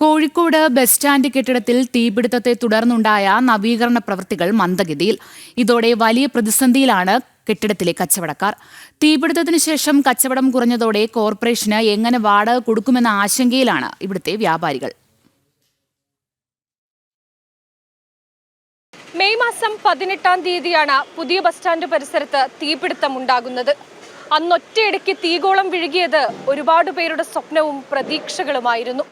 Kozhikode bus stand കെട്ടിടത്തിൽ തീപിടുത്തത്തെ തുടർന്നുണ്ടായ നവീകരണ പ്രവൃത്തികൾ മന്ദഗതിയിൽ. ഇതോടെ വലിയ പ്രതിസന്ധിയിലാണ് കെട്ടിടത്തിലെ കച്ചവടക്കാർ. തീപിടുത്തത്തിന് ശേഷം കച്ചവടം കുറഞ്ഞതോടെ കോർപ്പറേഷന് എങ്ങനെ വാടക കൊടുക്കുമെന്ന ആശങ്കയിലാണ് ഇവിടുത്തെ വ്യാപാരികൾ. മെയ് മാസം പതിനെട്ടാം തീയതിയാണ് പുതിയ ബസ് സ്റ്റാൻഡ് പരിസരത്ത് തീപിടുത്തം ഉണ്ടാകുന്നത് അന്നൊറ്റയിടയ്ക്ക് തീഗോളം വിഴുകിയത് ഒരുപാട് പേരുടെ സ്വപ്നവും പ്രതീക്ഷകളുമായിരുന്നു.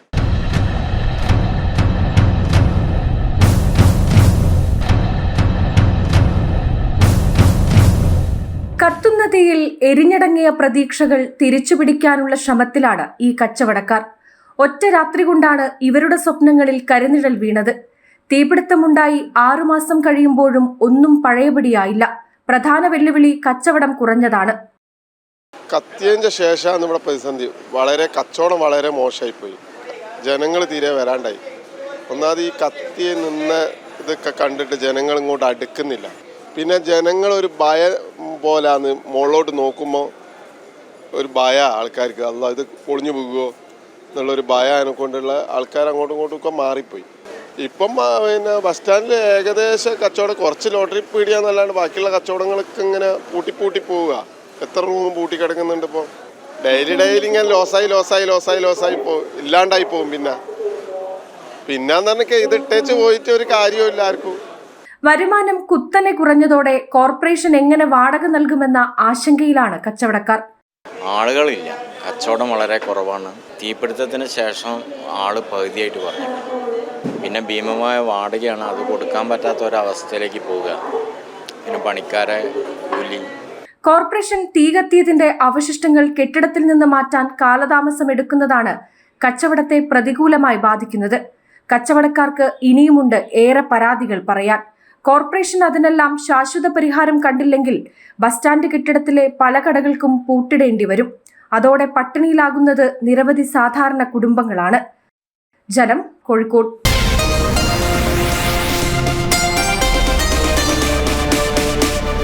കത്തുന്ന തീയിൽ എരിഞ്ഞടങ്ങിയ പ്രതീക്ഷകൾ തിരിച്ചുപിടിക്കാനുള്ള ശ്രമത്തിലാണ് ഈ കച്ചവടക്കാർ. ഒറ്റ രാത്രി കൊണ്ടാണ് ഇവരുടെ സ്വപ്നങ്ങളിൽ കരിനിഴൽ വീണത്. തീപിടുത്തമുണ്ടായി ആറുമാസം കഴിയുമ്പോഴും ഒന്നും പഴയപടിയായില്ല. പ്രധാന വെല്ലുവിളി കച്ചവടം കുറഞ്ഞതാണ്. കത്തിയതിന്റെ ശേഷം നമ്മുടെ പ്രതിസന്ധി. വളരെ കച്ചവടം വളരെ മോശമായിപ്പോയി. ജനങ്ങൾ തീരെ വരാണ്ടായി. ഒന്നാമത് ഈ കത്തി നിന്ന് ഇതൊക്കെ കണ്ടിട്ട് ജനങ്ങൾ ഇങ്ങോട്ട് അടുക്കുന്നില്ല. പിന്നെ ജനങ്ങൾ ഒരു ഭയം പോലാന്ന് മുകളിലോട്ട് നോക്കുമ്പോൾ ഒരു ഭയ ആൾക്കാർക്ക്. അല്ല ഇത് പൊളിഞ്ഞു പോകുമോ എന്നുള്ളൊരു ഭയ കൊണ്ടുള്ള ആൾക്കാർ അങ്ങോട്ടും ഇങ്ങോട്ടും ഒക്കെ മാറിപ്പോയി. ഇപ്പം പിന്നെ ബസ് സ്റ്റാൻഡിൽ ഏകദേശം കച്ചവടം കുറച്ച് ലോട്ടറി പീടിയാന്നല്ലാണ്ട് ബാക്കിയുള്ള കച്ചവടങ്ങളൊക്കെ ഇങ്ങനെ പൂട്ടി പൂട്ടി പോവുക. എത്ര റൂം പൂട്ടി കിടക്കുന്നുണ്ട് ഇപ്പോൾ ഡെയിലി ഡെയിലി ഇങ്ങനെ ലോസായി ലോസായി ലോസായി ലോസായി പോ ഇല്ലാണ്ടായി പോകും പിന്നെ. പിന്നെന്ന് പറഞ്ഞാൽ ഇത് ഇട്ടേച്ച് പോയിട്ട് ഒരു കാര്യമില്ല ആർക്കും. വരുമാനം കുത്തനെ കുറഞ്ഞതോടെ കോർപ്പറേഷൻ എങ്ങനെ വാടക നൽകുമെന്ന ആശങ്കയിലാണ് കച്ചവടക്കാർ. ആളുകളില്ല. കച്ചവടം വളരെ കുറവാണ്. തീപിടുത്തത്തിന് ശേഷം ആൾ പകുതിയായിട്ട് പറഞ്ഞു പിന്നെ ഭീമമായ വാടകയാണ് അത് കൊടുക്കാൻ പറ്റാത്ത ഒരവസ്ഥയിലേക്ക് പോവുക. പിന്നെ പണിക്കാരെ കൂലി. കോർപ്പറേഷൻ തീ കത്തിയതിന്റെ അവശിഷ്ടങ്ങൾ കെട്ടിടത്തിൽ നിന്ന് മാറ്റാൻ കാലതാമസം എടുക്കുന്നതാണ് കച്ചവടത്തെ പ്രതികൂലമായി ബാധിക്കുന്നത്. കച്ചവടക്കാർക്ക് ഇനിയുമുണ്ട് ഏറെ പരാതികൾ പറയാൻ. കോർപ്പറേഷൻ അതിനെല്ലാം ശാശ്വത പരിഹാരം കണ്ടില്ലെങ്കിൽ ബസ് സ്റ്റാൻഡ് കെട്ടിടത്തിലെ പല കടകൾക്കും പൂട്ടിടേണ്ടി വരും. അതോടെ പട്ടിണിയിലാകുന്നത് നിരവധി സാധാരണ കുടുംബങ്ങളാണ്. ജനം കോഴിക്കോട്.